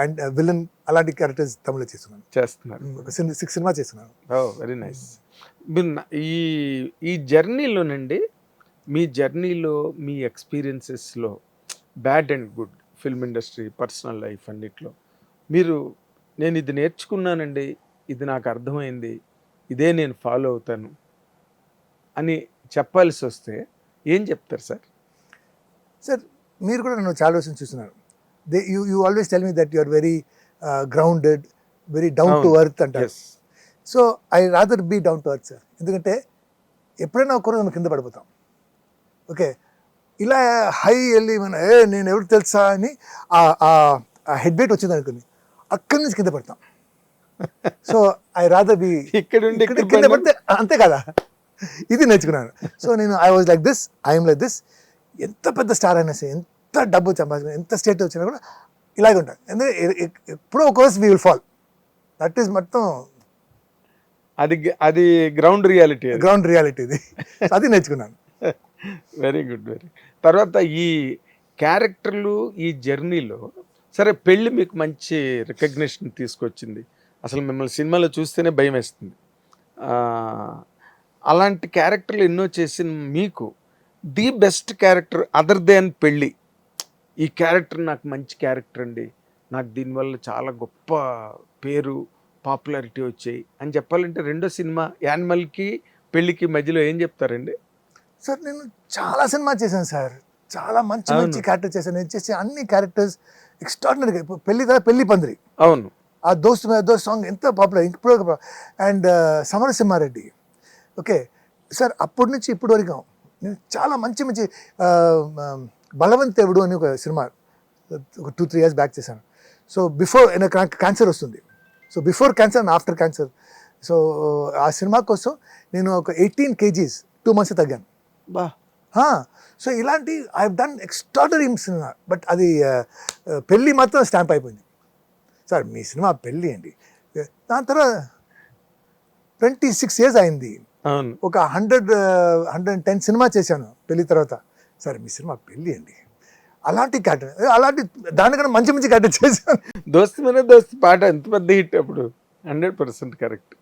And villain అలాంటి characters Tamil చేస్తున్నాను. చేస్తున్నారు. ఒక సిక్స్ సినిమా చేస్తున్నాను. Very nice. ఈ ఈ జర్నీలోనండి మీ జర్నీలో మీ ఎక్స్పీరియన్సెస్లో bad and good film industry personal life అన్నిట్లో. మీరు నేను ఇది నేర్చుకున్నానండి ఇది నాకు అర్థమైంది ఇదే నేను ఫాలో అవుతాను అని చెప్పాల్సి వస్తే ఏం చెప్తారు సార్? సార్ మీరు కూడా నన్ను చాలా రోజులు చూస్తున్నారు. They you you always tell me that you are very grounded very down to. Earth అంటారు. So I rather be down to earth sir ఎందుకంటే ఎప్పుడైనా ఒక రోజు మనం కింద పడిపోతాం. ఓకే? ఇలా హై వెళ్ళి మన ఏ నేను ఎవరికి తెలుసా? అని ఆ హెడ్ వెయిట్ వచ్చింది అనుకుని అక్కడి నుంచి కింద పడతాం. సో ఐ రాదర్ బి ఇక్కడ కింద పడితే అంతే కదా? ఇది నేర్చుకున్నాను. సో నేను I was like this I'm like this ఎంత పెద్ద స్టార్ అయినా సరే ఎంత డబ్బు సంపాదించిన ఎంత స్టేట్ వచ్చినా కూడా ఇలాగే ఉంటాను ఎందుకంటే ఎప్పుడో ఒక we will fall that is మొత్తం అది అది గ్రౌండ్ రియాలిటీ గ్రౌండ్ రియాలిటీ ఇది. అది నేర్చుకున్నాను. వెరీ గుడ్ వెరీ తర్వాత ఈ క్యారెక్టర్లు ఈ జర్నీలో సరే పెళ్ళి మీకు మంచి రికగ్నిషన్ తీసుకొచ్చింది. అసలు మిమ్మల్ని సినిమాలో చూస్తేనే భయం వేస్తుంది. అలాంటి క్యారెక్టర్లు ఎన్నో చేసిన మీకు the best character other than పెళ్ళి ఈ క్యారెక్టర్ నాకు మంచి క్యారెక్టర్ అండి. నాకు దీనివల్ల చాలా గొప్ప పేరు పాపులారిటీ వచ్చాయి. అని చెప్పాలంటే రెండో సినిమా యానిమల్కి పెళ్ళికి మధ్యలో ఏం చెప్తారండి? సార్ నేను చాలా సినిమా చేశాను సార్. చాలా మంచి. మంచి క్యారెక్టర్ చేశాను. నేను చేసే అన్ని క్యారెక్టర్స్ ఎక్స్ట్రాడినరీగా ఇప్పుడు పెళ్ళి కదా పెళ్ళి పందిరి. అవును. ఆ దోస్త్ మీద దోస్త్ సాంగ్ ఎంత పాపులర్ ఇప్పుడు అండ్ సమరసింహారెడ్డి. ఓకే. సార్ అప్పటి నుంచి ఇప్పటి వరకు నేను చాలా మంచి మంచి బలవంతేవుడు అని ఒక సినిమా ఒక టూ త్రీ ఇయర్స్ బ్యాక్ చేశాను. సో బిఫోర్ నాకు క్యాన్సర్ వస్తుంది. So before cancer and after cancer. So ఆ సినిమా కోసం నేను ఒక ఎయిటీన్ కేజీస్ టూ మంత్స్ తగ్గాను. బా. సో ఇలాంటి I done extraordinary cinema but అది పెళ్ళి మాత్రం స్టాంప్ అయిపోయింది. సార్ మీ సినిమా పెళ్ళి అండి. దాని తర్వాత ట్వంటీ సిక్స్ ఇయర్స్ అయింది. ఒక హండ్రెడ్ హండ్రెడ్ టెన్ సినిమా చేశాను పెళ్ళి తర్వాత. సరే మీ సినిమా పెళ్ళి అండి. అలాంటి క్యారెక్టర్ అలాంటి దానికన్నా మంచి మంచి క్యారెక్టర్ చేశాను. దోస్త్ మీద దోస్త్ పాట ఎంత పెద్ద హిట్ అప్పుడు? Hundred percent correct.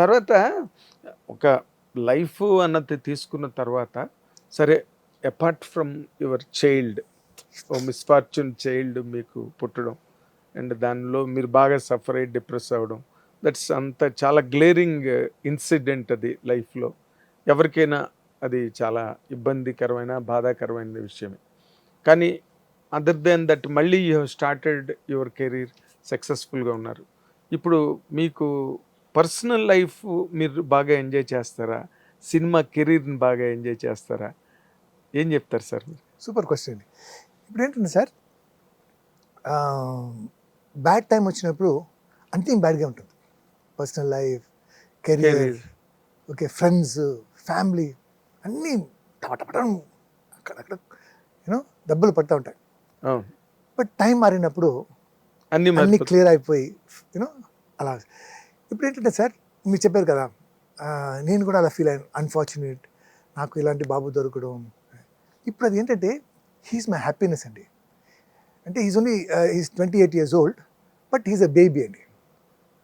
తర్వాత ఒక లైఫ్ అన్నది తీసుకున్న తర్వాత సరే apart from your child oh misfortune child మీకు పుట్టడం అండ్ దానిలో మీరు బాగా సఫర్ అయ్యి డిప్రెస్ అవ్వడం దట్స్ అంత చాలా గ్లేరింగ్ ఇన్సిడెంట్ అది లైఫ్లో. ఎవరికైనా అది చాలా ఇబ్బందికరమైన బాధాకరమైన విషయమే. కానీ అదర్ దెన్ దట్ మళ్ళీ యూ స్టార్టెడ్ యువర్ కెరీర్ సక్సెస్ఫుల్గా ఉన్నారు. ఇప్పుడు మీకు పర్సనల్ లైఫ్ మీరు బాగా ఎంజాయ్ చేస్తారా? సినిమా కెరీర్ని బాగా ఎంజాయ్ చేస్తారా? ఏం చెప్తారు సార్ మీరు? సూపర్ క్వశ్చన్ ఇప్పుడు ఏంటంటే సార్ బ్యాడ్ టైం వచ్చినప్పుడు అన్నీ బ్యాడ్గా ఉంటుంది. Personal life career okay friends family అన్నీ టపటపటం అక్కడక్కడ యూనో దెబ్బలు పడుతూ ఉంటాయి. బట్ టైం మారినప్పుడు అన్ని అన్నీ క్లియర్ అయిపోయి యూనో అలా. ఇప్పుడు ఏంటంటే సార్ మీరు చెప్పారు కదా నేను కూడా అలా ఫీల్ అయ్యాను. అన్ఫార్చునేట్ నాకు ఇలాంటి బాబు దొరకడం. ఇప్పుడు అది ఏంటంటే హీస్ మై హ్యాపీనెస్ అండి. అంటే is only is twenty eight years old but he's a baby అండి.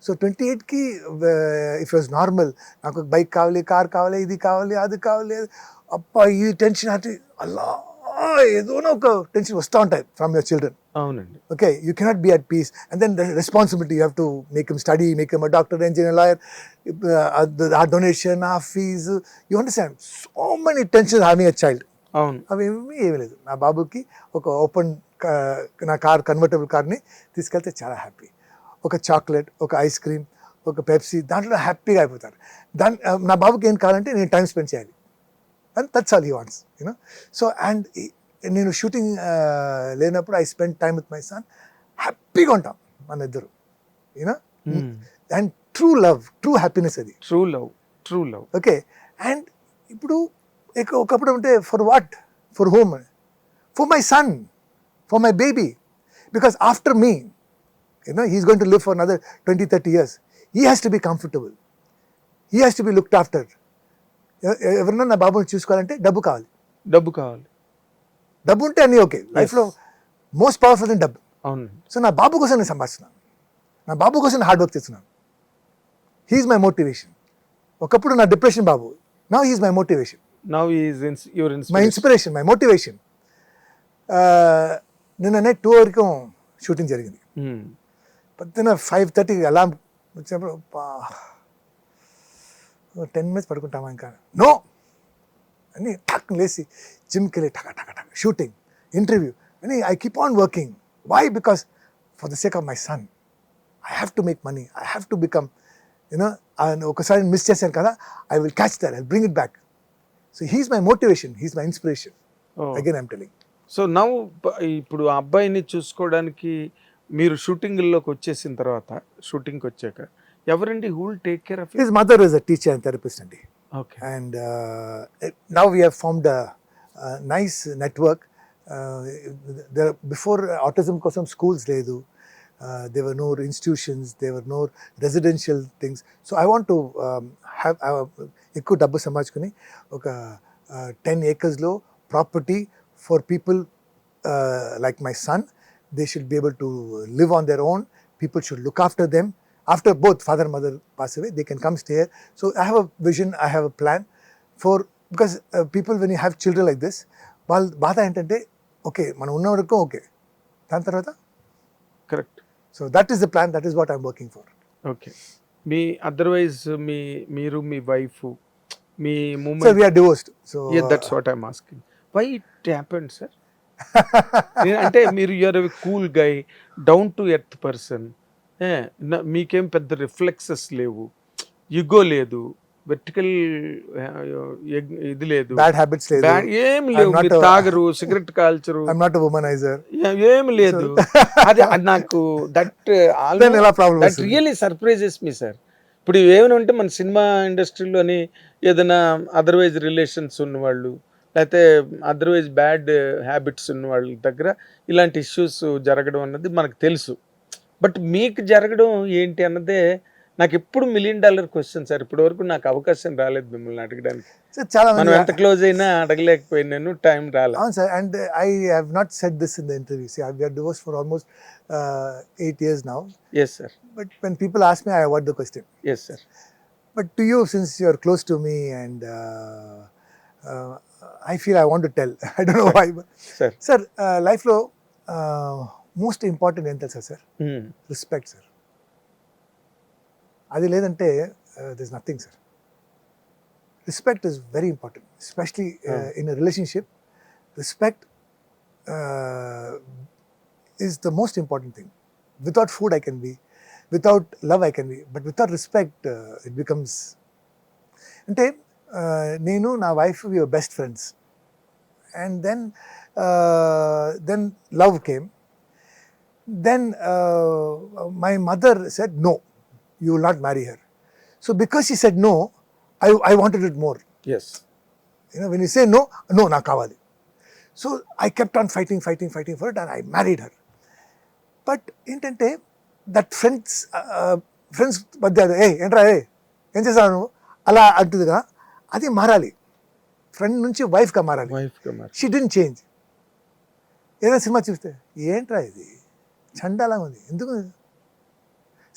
సో ట్వంటీ ఎయిట్కి ఇఫ్ వాజ్ నార్మల్ నాకు బైక్ కావాలి కార్ కావాలి ఇది కావాలి అది కావాలి అప్ప ఈ టెన్షన్ అంటే అలా ఏదోనో ఒక టెన్షన్ వస్తూ ఉంటాయి ఫ్రమ్ యువర్ చిల్డ్రన్ అవునండి. Okay you cannot be at peace and then responsibility you have to make em study make em doctor engineer lawyer uh donation uh fees you understand so many tension having a child అవును. అవి ఏమీ లేదు. నా బాబుకి ఒక open uh, నా car convertible కార్ని తీసుకెళ్తే చాలా హ్యాపీ ఒక చాక్లెట్ ఒక ఐస్ క్రీమ్ ఒక పెప్సీ దాంట్లో హ్యాపీగా అయిపోతారు. దాని నా బాబుకి ఏం కావాలంటే నేను టైం స్పెండ్ చేయాలి. And that's all he wants you know so and నేను షూటింగ్ లేనప్పుడు I spend time with my son హ్యాపీగా ఉంటాం మన ఇద్దరు you know and true love true happiness అది. True love true love okay and ఇప్పుడు ఒకప్పుడు అంటే for what for home for my son for my baby because after me you know he's going to live for another twenty thirty years he has to be comfortable he has to be looked after ఎవరన్నా నా బాబుని చూసుకోవాలంటే డబ్బు కావాలి. డబ్బు కావాలి. డబ్బు ఉంటే అన్నీ ఓకే. లైఫ్లో మోస్ట్ పవర్ఫుల్ ఇన్ డబ్బు. అవును. సో నా బాబు కోసం నేను సంపాదిస్తున్నాను నా బాబు కోసం హార్డ్ వర్క్ చేస్తున్నాను. హీఈస్ మై మోటివేషన్ ఒకప్పుడు నా డిప్రెషన్ బాబు. నా he's my motivation now your my inspiration my motivation నిన్ననే టూ వరకు షూటింగ్ జరిగింది. పొద్దున్న ఫైవ్ థర్టీకి అలాం వచ్చినప్పుడు టెన్ మినిట్స్ పడుకుంటామా ఇంకా? నో అని టక్ లేసి జిమ్కి వెళ్ళి టక టక టక షూటింగ్ ఇంటర్వ్యూ అని I keep on working why because for the sake of my son I have to make money I have to become you know ఒకసారి మిస్ చేశాను కదా I will catch there I bring it back so he's my motivation he's my inspiration again I'm telling so now ఇప్పుడు ఆ అబ్బాయిని చూసుకోవడానికి మీరు షూటింగ్లోకి వచ్చేసిన తర్వాత షూటింగ్కి వచ్చాక ఎవరండి who'll take care of his mother is a teacher and. Therapist అండి okay and now we have the nice network before autism కోసం స్కూల్స్ లేదు. There were nor institutions there were nor residential things so I want to have ఎక్కువ డబ్బు సంపాదించుకుని ఒక ten ఏకర్స్లో property for people like my son they should be able to live on their own people should look after them after both father and mother pass away they can come stay here. So i have a vision i have a plan for because uh, people when you have children like this వాళ్ళ బాధ ఏంటంటే okay మనం ఉన్న వరకు okay దాని తర్వాత? Correct so that is the plan that is what I'm working for okay me otherwise మీ మీరు మీ wife me moment we're divorced so that's what I'm asking why it happened sir అంటే మీరు you're cool guy down to earth person మీకేం పెద్ద reflexes లేవు. ఇగో లేదు. Vertical ఇది లేదు. బ్యాడ్ హ్యాబిట్స్ లేదు. ఏం లేవు. తాగరు సిగరెట్ కాల్చరు. ఐఎమ్ నాట్ ఉమనైజర్ ఏ- లేదు. అది నాకు that that really surprises me sir ఇప్పుడు ఏమైనా ఉంటే మన సినిమా ఇండస్ట్రీలోని ఏదైనా అదర్వైజ్ రిలేషన్స్ ఉన్నవాళ్ళు లేకపోతే అదర్వైజ్ బ్యాడ్ హ్యాబిట్స్ ఉన్న వాళ్ళ దగ్గర ఇలాంటి ఇష్యూస్ జరగడం అన్నది మనకు తెలుసు. బట్ మీకు జరగడం ఏంటి అన్నదే నాకు ఎప్పుడు మిలియన్ డాలర్ క్వశ్చన్ సార్ ఇప్పటి వరకు నాకు అవకాశం రాలేదు మిమ్మల్ని అడగడానికి. చాలా మనం ఎంత క్లోజ్ అయినా అడగలేకపోయినాను టైం రాలే. అవును sir and I have not said this in the interview see we're divorced for almost eight years now yes sir but when people ask me I avoid the question yes sir But to you, since you're close to me and uh, uh, I feel I want to tell. I don't know why. But, sir sir, uh, life lo uh, most important ఏంటి తెలుసా sir respect sir అది లేదంటే this nothing sir respect is very important especially Hmm. In a relationship respect is the most important thing without food I can be without love I can be but without respect it becomes అంటే uh, నేను నా wife your best friends and then then love came then my mother said no you will not marry her so because she said no I I wanted it more yes you know when you say no no నాకు కావాలి so I kept on fighting fighting fighting for it and I married her but ఏంటంటే that friends friends మధ్య ఏ ఏంట్రా ఏ ఏం చేస్తావు నువ్వు అలా అంటుంది కదా అది మారాలి. ఫ్రెండ్ నుంచి వైఫ్గా మారాలి. షీ డెంట్ చేంజ్ ఏదైనా సినిమా చూస్తే ఏంట్రా ఇది? చండాలంగా ఉంది. ఎందుకు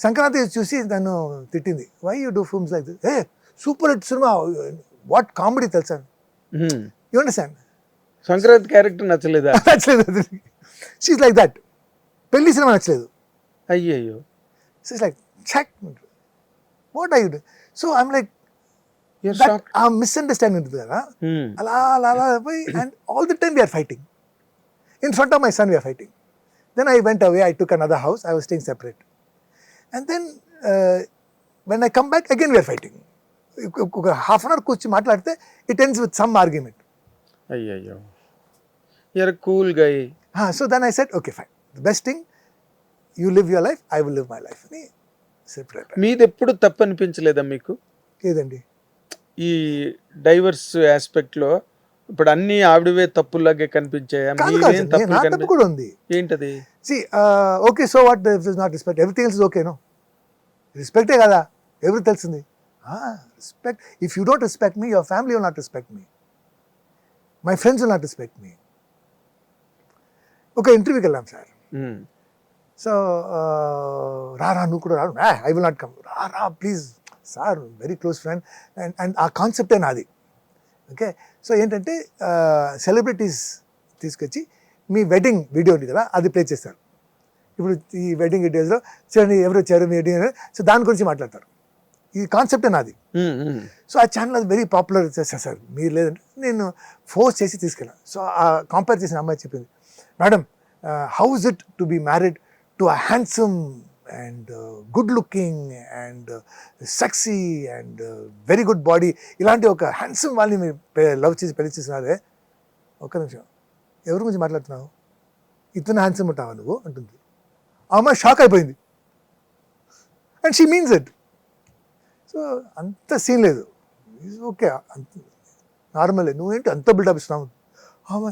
సంక్రాంతి చూసి నన్ను తిట్టింది. Why you do films like this a super hit cinema. What comedy తెలుసా? యూ అండర్స్టాండ్ సంక్రాంతి క్యారెక్టర్ నచ్చలేదా? నచ్చలేదు షీస్ లైక్ దట్ పెళ్ళి సినిమా నచ్చలేదు. అయ్యయ్యో. She's like check. What I you so I'm like a misunderstanding ఉంటుంది కదా? అలా అలా అలా పోయి and all the time we're fighting in front of my son we're fighting then I went away I took another house I was staying separate and then when I come back again we're fighting ఒక half an hour కూర్చొని మాట్లాడితే it ends with some argument అయ్యయ్యో. You're cool guy so then I said okay fine the best thing you live your life I will live my life అని separate మీది ఎప్పుడు తప్పు అనిపించలేదా మీకు? ఏదండి? ఈ డైవర్స్ ఆస్పెక్ట్లో ఇప్పుడు అన్ని ఆవిడవే తప్పులాగే కనిపించాయా? కూడా ఉంది. ఏంటది? Okay so what is not respect everything is okay no రెస్పెక్టే కదా. ఎవరు తెలిసింది. Respect if you don't respect me your family will not respect me my friends will not respect me ఒక ఇంటర్వ్యూకి వెళ్ళాం సార్. సో రా రా నువ్వు కూడా రా ఐ విల్ నాట్ కమ్ రా రా please sir very close friend and and ఆ కాన్సెప్టే నాది. ఓకే సో ఏంటంటే సెలబ్రిటీస్ తీసుకొచ్చి మీ వెడ్డింగ్ వీడియో ఉంది కదా అది ప్లే చేస్తారు. ఇప్పుడు ఈ వెడ్డింగ్ డీటెయిల్స్లో చూడండి ఎవరు వచ్చారు? మీ వెడ్డింగ్ సో దాని గురించి మాట్లాడతారు. ఈ కాన్సెప్టే నాది. సో ఆ ఛానల్ అది వెరీ పాపులర్ చేస్తారు సార్. మీరు లేదంటే నేను ఫోర్స్ చేసి తీసుకెళ్ళాను సో ఆ కంపేర్ చేసిన అమ్మాయి చెప్పింది madam how is it to be married to a handsome and uh, good looking and uh, sexy and very good body ఇలాంటి ఒక హ్యాండ్సమ్ వాళ్ళని మీరు లవ్ చేసి పెళ్ళి చేసినారే? ఒక్క నిమిషం. ఎవరి గురించి మాట్లాడుతున్నావు? ఇతను హ్యాండ్సమ్ ఉంటావా నువ్వు? అంటుంది. ఆమె అమ్మాయి షాక్ అయిపోయింది. And she means it so అంత సీన్ లేదు. ఓకే అంత నార్మలే నువ్వేంటి అంత బిల్డప్ ఇస్తున్నావు? ఆమె